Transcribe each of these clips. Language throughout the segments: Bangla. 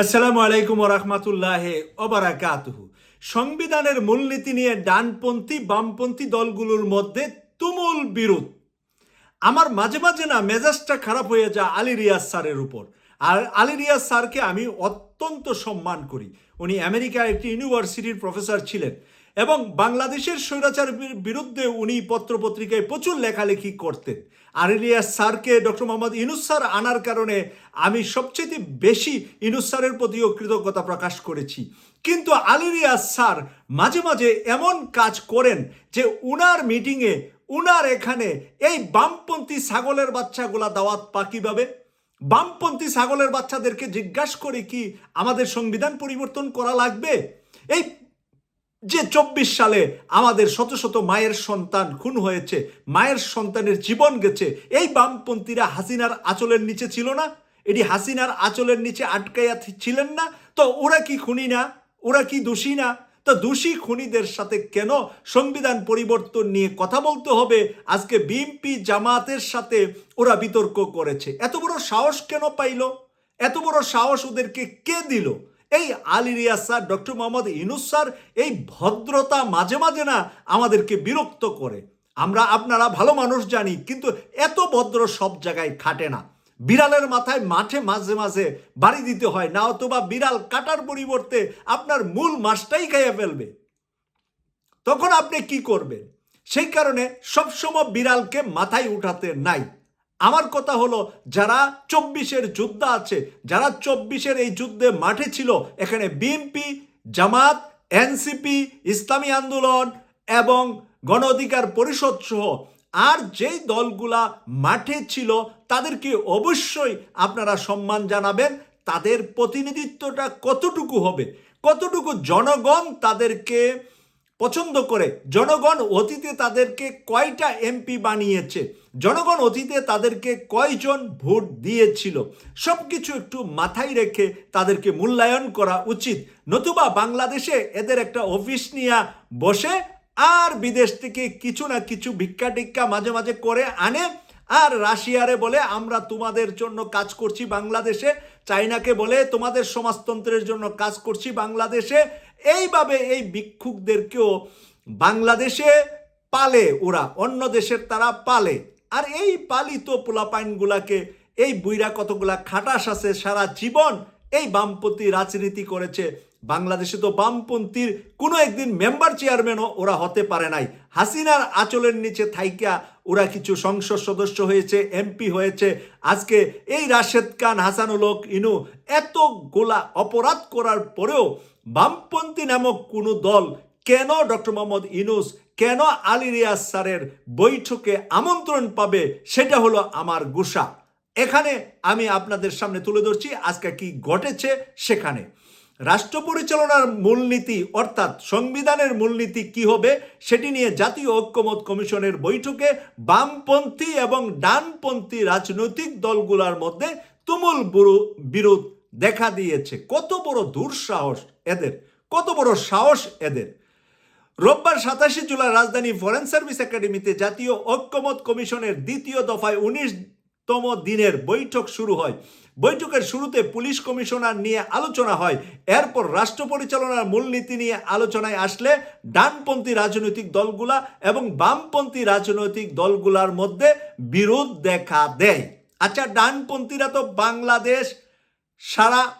আসসালামু আলাইকুম রহমতুল্লাহ ওবারাকাতুহু সংবিধানের মূলনীতি নিয়ে ডানপন্থী, বামপন্থী দলগুলোর মধ্যে তুমুল বিরোধ। আমার মাঝে মাঝে না মেজাজটা খারাপ হয়ে যায় আলী রিয়াজ স্যারের উপর। আর আলী রিয়াজ স্যারকে আমি অত্যন্ত সম্মান করি। উনি আমেরিকার একটি ইউনিভার্সিটির প্রফেসর ছিলেন। এবং বাংলাদেশের স্বৈরাচার বিরুদ্ধে উনি পত্রপত্রিকায় প্রচুর লেখালেখি করতেন। রিয়াজ স্যারকে ডক্টর মোহাম্মদ ইনুস স্যার আনার কারণে আমি সবচেয়ে বেশি ইনুস স্যারের প্রতিও কৃতজ্ঞতা প্রকাশ করেছি। কিন্তু আলী রিয়াজ স্যার মাঝে মাঝে এমন কাজ করেন যে উনার মিটিংয়ে উনার এখানে এই বামপন্থী ছাগলের বাচ্চাগুলা দাওয়াত পা কীভাবে? বামপন্থী ছাগলের বাচ্চাদেরকে জিজ্ঞাসা করে কি আমাদের সংবিধান পরিবর্তন করা লাগবে? এই যে চব্বিশ সালে আমাদের শত শত মায়ের সন্তান খুন হয়েছে, মায়ের সন্তানের জীবন গেছে, এই বামপন্থীরা হাসিনার আঁচলের নিচে ছিল না? এটি হাসিনার আঁচলের নিচে আটকাইয়া ছিলেন না? তো ওরা কি খুনি না? ওরা কি দোষী না? তো দোষী খুনিদের সাথে কেন সংবিধান পরিবর্তন নিয়ে কথা বলতে হবে? আজকে বিএনপি জামাতের সাথে ওরা বিতর্ক করেছে। এত বড় সাহস কেন পাইল? এত বড় সাহস ওদেরকে কে দিল? এই Ali Riaz sir, doctor Muhammad Yunus sir এই ভদ্রতা মাঝে মাঝে না আমাদেরকে বিরক্ত করে। আমরা আপনারা ভালো মানুষ জানি, কিন্তু এত ভদ্র সব জায়গায় খাটে না। বিড়ালের মাথায় মাঠে মাঝে মাঝে বাড়ি দিতে হয়, না অথবা বিড়াল কাটার পরিবর্তে আপনার মূল মাছটাই খাইয়ে ফেলবে। তখন আপনি কি করবেন? সেই কারণে সবসময় বিড়ালকে মাথায় উঠাতে নাই। আমার কথা হলো, যারা চব্বিশের যুদ্ধ আছে, যারা চব্বিশের এই যুদ্ধে মাঠে ছিল, এখানে বিএনপি, জামাত, এনসিপি, ইসলামী আন্দোলন এবং গণ অধিকার পরিষদ সহ আর যেই দলগুলা মাঠে ছিল, তাদেরকে অবশ্যই আপনারা সম্মান জানাবেন। তাদের প্রতিনিধিত্বটা কতটুকু হবে? কতটুকু জনগণ তাদেরকে পছন্দ করে। জনগণ অতীতে তাদেরকে কয়টা এমপি বানিয়েছে? জনগণ অতীতে তাদেরকে কয়জন ভোট দিয়েছিল? সব কিছু একটু মাথায় রেখে তাদেরকে মূল্যায়ন করা উচিত। নতুবা বাংলাদেশে এদের একটা অফিস নিয়ে বসে আর বিদেশ থেকে কিছু না কিছু ভিক্ষা টিক্কা মাঝে মাঝে করে আনে। আর রাশিয়ারে বলে, আমরা তোমাদের জন্য কাজ করছি বাংলাদেশে। চাইনাকে বলে, তোমাদের সমাজতন্ত্রের জন্য কাজ করছি বাংলাদেশে। এইভাবে এই ভিক্ষুকদেরকেও বাংলাদেশে পালে ওরা, অন্য দেশের তারা পালে। আর এই পালিত পোলাপাইনগুলাকে, এই বুইরা কতগুলা খাটাস আছে সারা জীবন এই বামপন্থী রাজনীতি করেছে। বাংলাদেশে তো বামপন্থীর কোনো একদিন মেম্বার চেয়ারম্যানও ওরা হতে পারে নাই। হাসিনার আঁচলের নিচে থাইকা ওরা কিছু সংসদ সদস্য হয়েছে, এমপি হয়েছে। আজকে এই রাশেদ খান, হাসানুল হক, ইনু, এত গোলা অপরাধ করার পরেও বামপন্থী নামক কোনো দল কেন ডক্টর মোহাম্মদ ইনুস কেন আলী রিয়াজ স্যারের বৈঠকে আমন্ত্রণ পাবে, সেটা হলো আমার গুসা। এখানে আমি আপনাদের সামনে তুলে ধরছি, আজকে কি ঘটেছে সেখানে। রাষ্ট্র পরিচালনার মূলনীতি, অর্থাৎ সংবিধানের মূলনীতি কি হবে, সেটি নিয়ে জাতীয় ঐক্যমত কমিশনের বৈঠকে বামপন্থী এবং ডানপন্থী রাজনৈতিক দলগুলোর মধ্যে তুমুল বুরু- বিরোধ দেখা দিয়েছে। কত বড় দুঃসাহস এদের। কত বড় সাহস এদের। রোববার সাতাশে জুলাই রাজধানী ফরেন সার্ভিস একাডেমিতে জাতীয় ঐক্যমত কমিশনের দ্বিতীয় দফায় উনিশতম দিনের বৈঠক শুরু হয়। বৈঠকের শুরুতে পুলিশ কমিশনার নিয়ে আলোচনা হয়। এরপর রাষ্ট্র পরিচালনার মূলনীতি নিয়ে আলোচনায় আসলে ডানপন্থী রাজনৈতিক দলগুলা এবং বামপন্থী রাজনৈতিক দলগুলার মধ্যে বিরোধ দেখা দেয়। আচ্ছা ডানপন্থীরা তো বাংলাদেশ সারা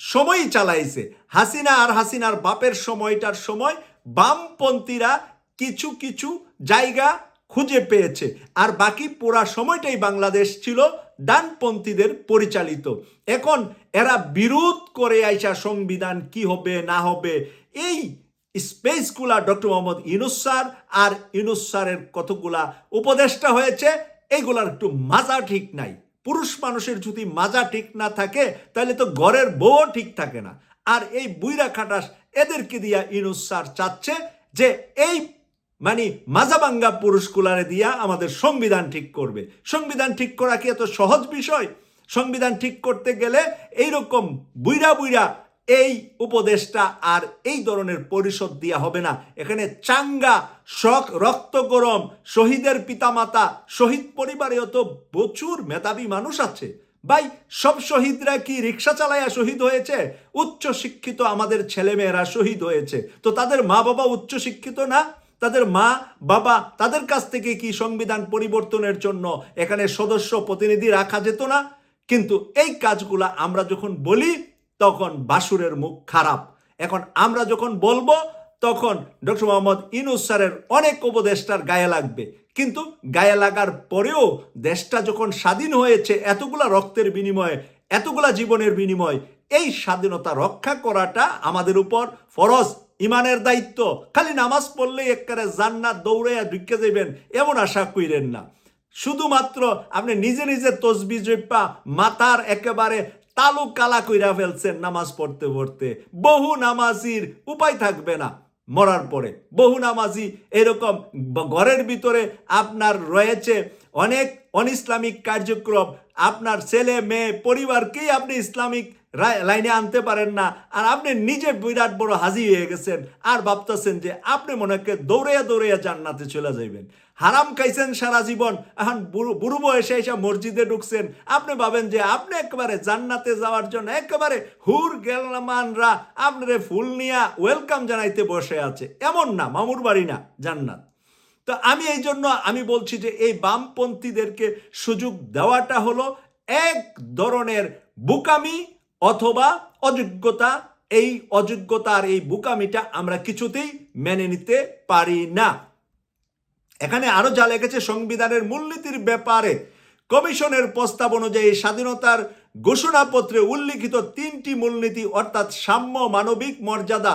সময়ই চালাইছে। হাসিনা আর হাসিনার বাপের সময়টার সময় বামপন্থীরা কিছু কিছু জায়গা খুঁজে পেয়েছে। আর বাকি পুরা সময়টাই বাংলাদেশ ছিল ডানপন্থীদের পরিচালিত। এখন এরা বিরোধ করে আইসা সংবিধান কি হবে, না হবে, এই স্পেসগুলা ডক্টর মোহাম্মদ ইনুস স্যার আর ইনুস স্যারের কতগুলা উপদেষ্টা হয়েছে এইগুলার একটু মাজা ঠিক নাই। পুরুষ মানুষের যদি মাজা ঠিক না থাকে, তাহলে তো ঘরের বউ ঠিক থাকে না। আর এই বুইরা খাটাস এদেরকে দিয়া ইনুস স্যার চাচ্ছে যে এই মানে মাজাবাঙ্গা পুরুষকুলারে দিয়া আমাদের সংবিধান ঠিক করবে। সংবিধান ঠিক করা কি এত সহজ বিষয়? সংবিধান ঠিক করতে গেলে এইরকম বুইরা বুইরা এই উপদেশটা আর এই ধরনের পরিষদ দেওয়া হবে না। এখানে চাঙ্গা, শখ, রক্ত গরম, শহীদের পিতামাতা, শহীদ পরিবারেও তো প্রচুর মেধাবী মানুষ আছে। ভাই, সব শহীদরা কি রিক্সা চালায়া শহীদ হয়েছে? উচ্চ শিক্ষিত আমাদের ছেলেমেয়েরা শহীদ হয়েছে। তো তাদের মা বাবা উচ্চ শিক্ষিত না? তাদের মা, বাবা, তাদের কাছ থেকে কি সংবিধান পরিবর্তনের জন্য এখানে সদস্য প্রতিনিধি রাখা যেত না? কিন্তু এই কাজগুলা আমরা যখন বলি তখন বাসুরের মুখ খারাপ। এখন আমরা যখন বলব, তখন ডক্টর মোহাম্মদ ইনুস স্যারের অনেক উপদেষ্টার গায়ে লাগবে। কিন্তু গায়ে লাগার পরেও দেশটা যখন স্বাধীন হয়েছে, এতগুলা রক্তের বিনিময়ে, এতগুলা জীবনের বিনিময়, এই স্বাধীনতা রক্ষা করাটা আমাদের উপর ফরজ, ইমানের দায়িত্ব। খালি নামাজ পড়লেই একবারে জান্নাত দৌড়াইয়া ঢুকে যাবেন এমন আশা কইরেন না। শুধুমাত্র আপনি নিজে নিজে তসবি জৈপা মাথার একেবারে তালু কালা কইরা ফেলছেন নামাজ পড়তে পড়তে। বহু নামাজির উপায় থাকবে না মরার পরে। বহু নামাজি এরকম ঘরের ভিতরে আপনার রয়েছে অনেক অনইসলামিক কার্যক্রম। আপনার ছেলে, মেয়ে, পরিবারকেই আপনি ইসলামিক লাইনে আনতে পারেন না। আর আপনি নিজে বিরাট বড় হাজি হয়ে গেছেন। আর ভাবতেছেন যে আপনি মনে হয় দৌড়াইয়া দৌড়াইয়া জান্নাতে চলে যাইবেন। হারাম খাইছেন সারা জীবন। এখন বুড়ো বয়সে এসে মসজিদে ঢুকছেন। আপনি ভাবেন যে আপনি একেবারে জান্নাতে যাওয়ার জন্য একেবারে হুর গেলমানরা আপনারে ফুল নিয়া ওয়েলকাম জানাইতে বসে আছে। এমন না, মামুর বাড়ি না, জান্নাত। তো আমি এই জন্য আমি বলছি যে এই বামপন্থীদেরকে সুযোগ দেওয়াটা হলো এক ধরনের বুকামি অথবা অযোগ্যতা। এই অযোগ্যতার এই বুকামিটা আমরা কিছুতেই মেনে নিতে পারি না। এখানে আরও যা লেগেছে সংবিধানের মূলনীতির ব্যাপারে, কমিশনের প্রস্তাব অনুযায়ী স্বাধীনতার ঘোষণাপত্রে উল্লিখিত তিনটি মূলনীতি, অর্থাৎ সাম্য, মানবিক মর্যাদা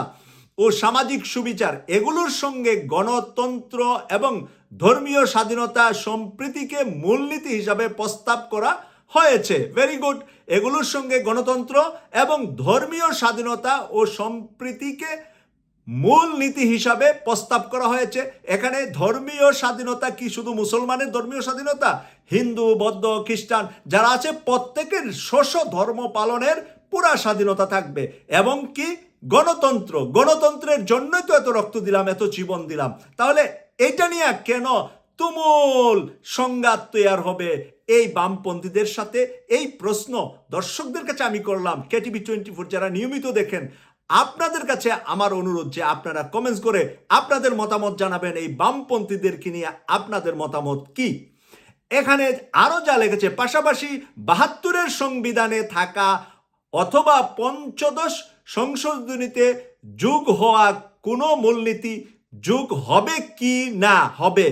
ও সামাজিক সুবিচার, এগুলোর সঙ্গে গণতন্ত্র এবং ধর্মীয় স্বাধীনতা সম্প্রীতিকে মূলনীতি হিসাবে প্রস্তাব করা হয়েছে। ভেরি গুড এগুলোর সঙ্গে গণতন্ত্র এবং ধর্মীয় স্বাধীনতা ও সম্প্রীতিকে মূল নীতি হিসাবে প্রস্তাব করা হয়েছে। এখানে ধর্মীয় স্বাধীনতা কি শুধু মুসলমানের ধর্মীয় স্বাধীনতা? হিন্দু, বৌদ্ধ, খ্রিস্টান, যারা আছে, প্রত্যেকের শস্য ধর্ম পালনের পুরা স্বাধীনতা থাকবে। এবং কি? গণতন্ত্র। গণতন্ত্রের জন্যই তো এত রক্ত দিলাম, এত জীবন দিলাম। তাহলে এটা নিয়ে কেন তুমুল সংঘাত তৈয়ার হবে? এই বামপন্থীদের সাথে এই প্রশ্ন দর্শকদের কাছে আমি করলাম। কেটিভি টোয়েন্টি ফোর যারা নিয়মিত দেখেন আপনাদের কাছে আমার অনুরোধ যে আপনারা কমেন্টস করে আপনাদের মতামত জানাবেন এই বামপন্থীদেরকে নিয়ে আপনাদের মতামত কি? এখানে আরও যা লেগেছে, পাশাপাশি বাহাত্তরের সংবিধানে থাকা অথবা পঞ্চদশ সংশোধনীতে যোগ হওয়া কোনো মূলনীতি যোগ হবে কি না হবে,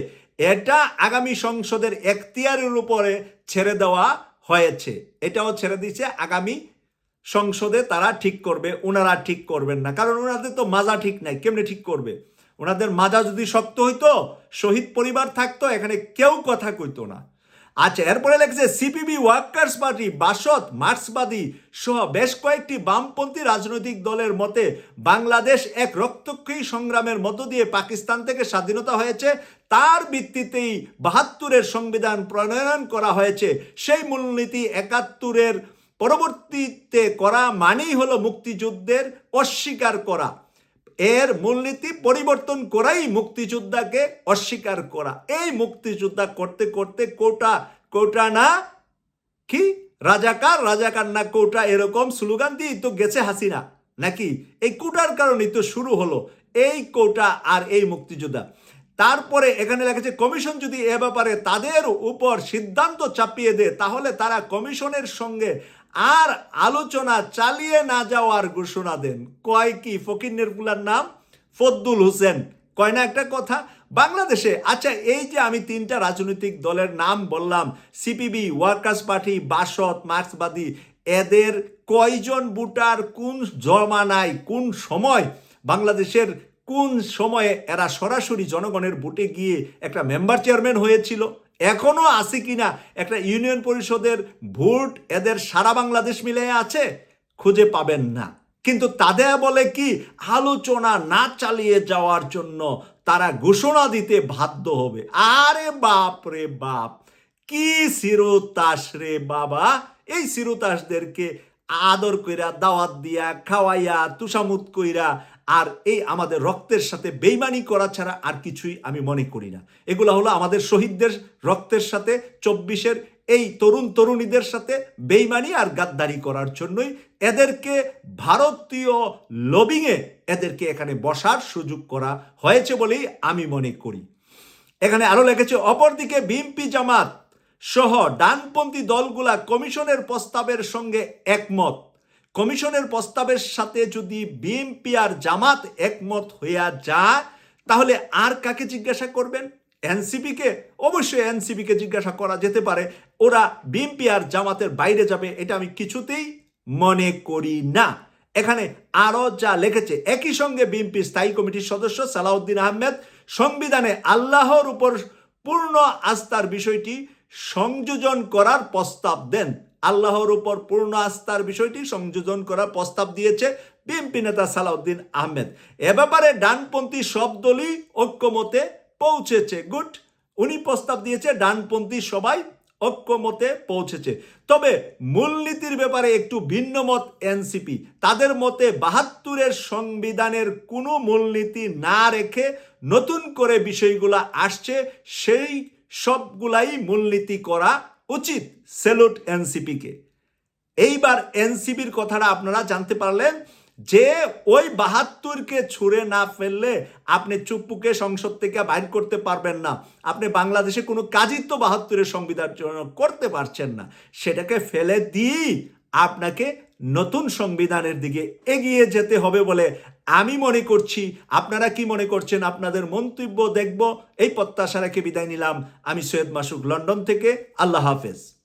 এটা আগামী সংসদের এখতিয়ারের উপরে ছেড়ে দেওয়া হয়েছে। এটাও ছেড়ে দিয়েছে আগামী সংসদে তারা ঠিক করবে ওনারা ঠিক করবেন না। কারণ ওনাদের তো মাজা ঠিক নাই, কেমনে ঠিক করবে? ওনাদের মাজা যদি শক্ত হইতো, শহীদ পরিবার থাকতো, এখানে কেউ কথা কইতো না। আচ্ছা এরপরে লেগেছে সিপিবি ওয়ার্কার্স পার্টি বাসদ, মার্ক্সবাদী সহ বেশ কয়েকটি বামপন্থী রাজনৈতিক দলের মতে বাংলাদেশ এক রক্তক্ষয়ী সংগ্রামের মধ্য দিয়ে পাকিস্তান থেকে স্বাধীনতা হয়েছে। তার ভিত্তিতেই বাহাত্তরের সংবিধান প্রণয়ন করা হয়েছে। সেই মূলনীতি একাত্তরের পরবর্তীতে করা মানেই হলো মুক্তিযুদ্ধের অস্বীকার করা। এর মূলনীতি পরিবর্তন করাই মুক্তিযোদ্ধাকে অস্বীকার করা। এই মুক্তিযোদ্ধা করতে করতে কোটা কোটা না কি? রাজাকার রাজাকার না কোটা এরকম স্লোগান দিয়ে তো গেছে হাসিনা। নাকি? এই কোটার কারণেই তো শুরু হলো এই কোটা আর এই মুক্তিযোদ্ধা। তারপরে এখানে লেখেছে কমিশন যদি এ ব্যাপারে তাদের উপর সিদ্ধান্ত চাপিয়ে দেয়, তাহলে তারা কমিশনের সঙ্গে আর আলোচনা চালিয়ে না যাওয়ার ঘোষণা দেন। কয় কি? ফকির নির্গুলার নাম? ফদ্দুল হোসেন। কয় না একটা কথা? বাংলাদেশে আচ্ছা এই যে আমি তিনটা রাজনৈতিক দলের নাম বললাম, সিপিবি, ওয়ার্কার্স পার্টি, বাসদ, মার্ক্সবাদী, এদের কয়জন বুটার কোন জমানায়, কোন সময়, বাংলাদেশের কোন সময়ে এরা সরাসরি জনগণের বুটে গিয়ে একটা মেম্বার চেয়ারম্যান হয়েছিল? এখনও আছে কিনা? একটা ইউনিয়ন পরিষদের ভোট এদের সারা বাংলাদেশ মিলে আছে, খুঁজে পাবেন না। কিন্তু তাদের বলে কি? আলোচনা না চালিয়ে যাওয়ার জন্য তারা ঘোষণা দিতে বাধ্য হবে। আরে বাপ রে বাপ, কি সিরোতাস রে বাবা! এই সিরোতাসদেরকে আদর কইরা, দাওয়াত দিয়া, খাওয়াইয়া, তুষামুত কইরা আর এই আমাদের রক্তের সাথে বেইমানি করা ছাড়া আর কিছুই আমি মনে করি না। এগুলো হলো আমাদের শহীদদের রক্তের সাথে, চব্বিশের এই তরুণ তরুণীদের সাথে বেইমানি আর গাদ্দারি করার জন্যই এদেরকে ভারতীয় লবিংয়ে এদেরকে এখানে বসার সুযোগ করা হয়েছে বলেই আমি মনে করি। এখানে আরও লেগেছে অপরদিকে বিএনপি জামাত সহ ডানপন্থী দলগুলা কমিশনের প্রস্তাবের সঙ্গে একমত। কমিশনের প্রস্তাবের সাথে যদি বিএনপি আর জামাত একমত হইয়া যায়, তাহলে আর কাকে জিজ্ঞাসা করবেন? এনসিপিকে? অবশ্যই এনসিপিকে জিজ্ঞাসা করা যেতে পারে। ওরা বিএনপি আর জামাতের বাইরে যাবে, এটা আমি কিছুতেই মনে করি না। এখানে আরও যা লিখেছে, একই সঙ্গে বিএনপি স্থায়ী কমিটির সদস্য সালাউদ্দিন আহমেদ, সংবিধানে আল্লাহর উপর পূর্ণ আস্থার বিষয়টি সংযোজন করার প্রস্তাব দেন। আল্লাহর উপর পূর্ণ আস্থার বিষয়টি সংযোজন করার প্রস্তাব দিয়েছে বিএনপি নেতা সালাউদ্দিন আহমেদ। এ ব্যাপারে ডানপন্থী সব দলই ঐক্যমতে পৌঁছেছে। গুড, উনি প্রস্তাব দিয়েছে ডানপন্থী সবাই ঐক্যমতে পৌঁছেছে। তবে মূলনীতির ব্যাপারে একটু ভিন্ন মত এনসিপি। তাদের মতে বাহাত্তরের সংবিধানের কোনো মূলনীতি না রেখে নতুন করে বিষয়গুলো আসছে, সেই সবগুলাই মূলনীতি করা উচিত। সেলুট এনসিপিকে। এইবার এনসিবির কথাটা আপনারা জানতে পারলেন যে ওই বাহাত্তরকে ছুঁড়ে না ফেললে আপনি চুপ্পুকে সংসদ থেকে বাইর করতে পারবেন না। আপনি বাংলাদেশে কোনো কাজই তো বাহাত্তরের সংবিধান করতে পারছেন না। সেটাকে ফেলে দিয়েই আপনাকে নতুন সংবিধানের দিকে এগিয়ে যেতে হবে বলে আমি মনে করছি। আপনারা কি মনে করছেন? আপনাদের মন্তব্য দেখব। এই প্রত্যাশা রেখে বিদায় নিলাম। আমি সৈয়দ মাসুক লন্ডন থেকে। আল্লাহ হাফেজ।